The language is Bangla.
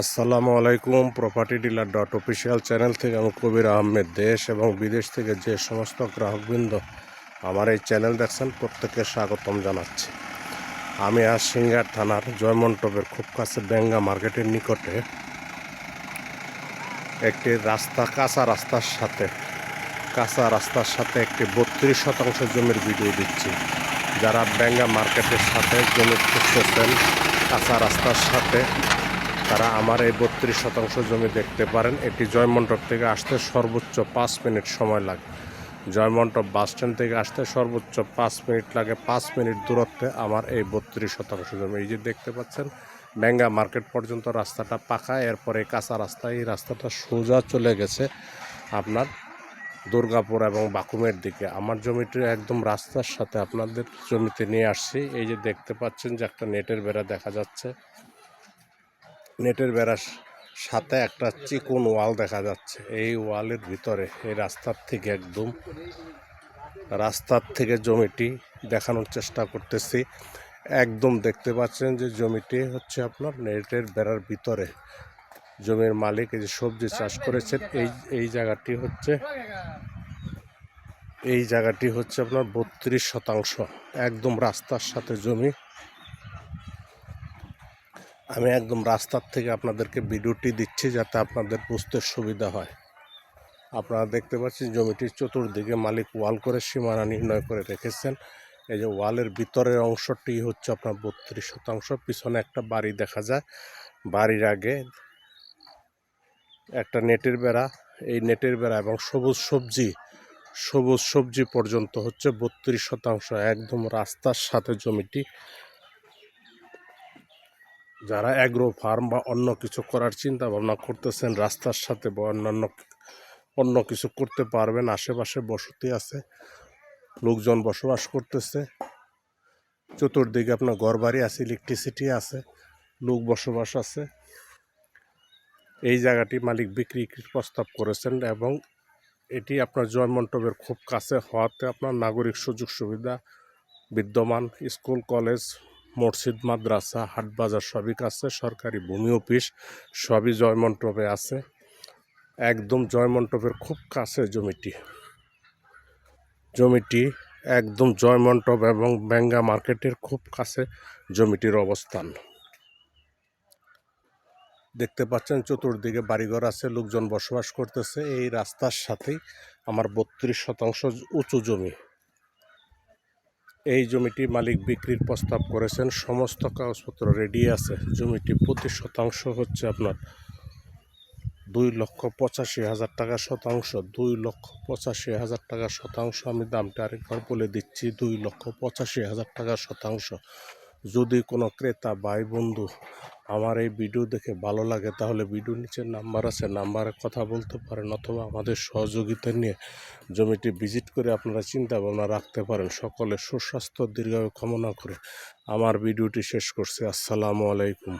আসসালামু আলাইকুম property dealer dot official channel থেকে আমি কবির আহমেদ। দেশ এবং বিদেশ থেকে যে সমস্ত গ্রাহকবৃন্দ আমার এই চ্যানেল দেখছেন, প্রত্যেককে স্বাগতম জানাচ্ছি। আমি আজ সিঙ্গার থানার জয়মন্টপের খুব কাছে বেঙ্গা মার্কেটের নিকটে একটি রাস্তা, কাঁচা রাস্তার সাথে, কাঁচা রাস্তার সাথে একটি বত্রিশ শতাংশ জমির ভিডিও দিচ্ছি। যারা বেঙ্গা মার্কেটের সাথে জমি খুঁজতেছেন, কাঁচা রাস্তার সাথে তারা আমার এই বত্রিশ শতাংশ জমি দেখতে পারেন। এটি জয়মন্টপ থেকে আসতে সর্বোচ্চ পাঁচ মিনিট সময় লাগে। জয়মন্টপ বাস স্ট্যান্ড থেকে আসতে সর্বোচ্চ পাঁচ মিনিট লাগে। পাঁচ মিনিট দূরত্বে আমার এই বত্রিশ শতাংশ জমি। এই যে দেখতে পাচ্ছেন ব্যাঙ্গা মার্কেট পর্যন্ত রাস্তাটা পাকা। এরপরে কাঁচা রাস্তা, এই রাস্তাটা সোজা চলে গেছে আপনার দুর্গাপুর এবং বাকুমের দিকে। আমার জমিটি একদম রাস্তার সাথে আপনাদের জমিতে নিয়ে আসছি। এই যে দেখতে পাচ্ছেন যে একটা নেটের বেড়া দেখা যাচ্ছে। নেটের বেড়ার সাথে একটা চিকন ওয়াল দেখা যাচ্ছে। এই ওয়ালের ভিতরে, এই রাস্তার থেকে একদম, রাস্তার থেকে জমিটি দেখানোর চেষ্টা করতেছি। একদম দেখতে পাচ্ছেন যে জমিটি হচ্ছে আপনার নেটের বেড়ার ভিতরে। জমির মালিক এই যে সবজি চাষ করেছেন, এই এই জায়গাটি হচ্ছে, এই জায়গাটি হচ্ছে আপনার বত্রিশ শতাংশ। একদম রাস্তার সাথে জমি আমি একদম রাস্তার থেকে আপনাদেরকে ভিডিওটি দিচ্ছি যাতে আপনাদের বুঝতে সুবিধা হয়। আপনারা দেখতে পাচ্ছেন জমিটির চতুর্দিকে মালিক ওয়াল করে সীমানা নির্ণয় করে রেখেছেন। এই যে ওয়ালের ভিতরের অংশটি হচ্ছে আপনার বত্রিশ শতাংশ, পিছনে একটা বাড়ি দেখা যায়। বাড়ির আগে একটা নেটের বেড়া, এই নেটের বেড়া এবং সবুজ সবজি সবুজ সবজি পর্যন্ত হচ্ছে বত্রিশ শতাংশ। একদম রাস্তার সাথে জমিটি যারা অ্যাগ্রো ফার্ম বা অন্য কিছু করার চিন্তা ভাবনা করতেছেন, রাস্তার সাথে বা অন্যান্য অন্য কিছু করতে পারবেন, আশেপাশে বসতি আছে, লোকজন বসবাস করতেছে, চতুর্দিকে আপনার ঘরবাড়ি আছে ইলেকট্রিসিটি আছে, লোক বসবাস আছে। এই জায়গাটি মালিক বিক্রি প্রস্তাব করেছেন এবং এটি আপনার জয়মন্টপের খুব কাছে হওয়াতে আপনার নাগরিক সুযোগ সুবিধা, বিদ্যমান স্কুল, কলেজ মসজিদ, মাদ্রাসা, হাট বাজার সবই কাছে, সরকারি ভূমি অফিস সবই জয়মন্টপে আছে। একদম জয়মন্টপের খুব কাছে জমিটি। জমিটি একদম জয়মন্টপ এবং বেঙ্গা মার্কেটের খুব কাছে জমিটির অবস্থান। দেখতে পাচ্ছেন চতুর্দিকে বাড়িঘর আছে, লোকজন বসবাস করতেছে। এই রাস্তার সাথেই আমার বত্রিশ শতাংশ উঁচু জমি। এই জমিটি মালিক বিক্রির প্রস্তাব করেছেন। সমস্ত কাগজপত্র রেডি আছে। জমিটি প্রতি শতাংশ হচ্ছে আপনার দুই লক্ষ পঁচাশি হাজার টাকা শতাংশ। দুই লক্ষ পঁচাশি হাজার টাকা শতাংশ আমি দামটা আরেকবার বলে দিচ্ছি। দুই লক্ষ পঁচাশি হাজার টাকা শতাংশ। যদি কোনো ক্রেতা ভাই বন্ধু আমার এই ভিডিও দেখে ভালো লাগে, তাহলে ভিডিও নিচে নাম্বার আছে। নাম্বারে কথা বলতে পারেন অথবা আমাদের সহযোগিতা নিয়ে জমিটি ভিজিট করে আপনারা চিন্তা ভাবনা রাখতে পারেন। সকলে সুস্বাস্থ্য, দীর্ঘায়ু কামনা করে আমার ভিডিওটি শেষ করছে। আসসালামু আলাইকুম।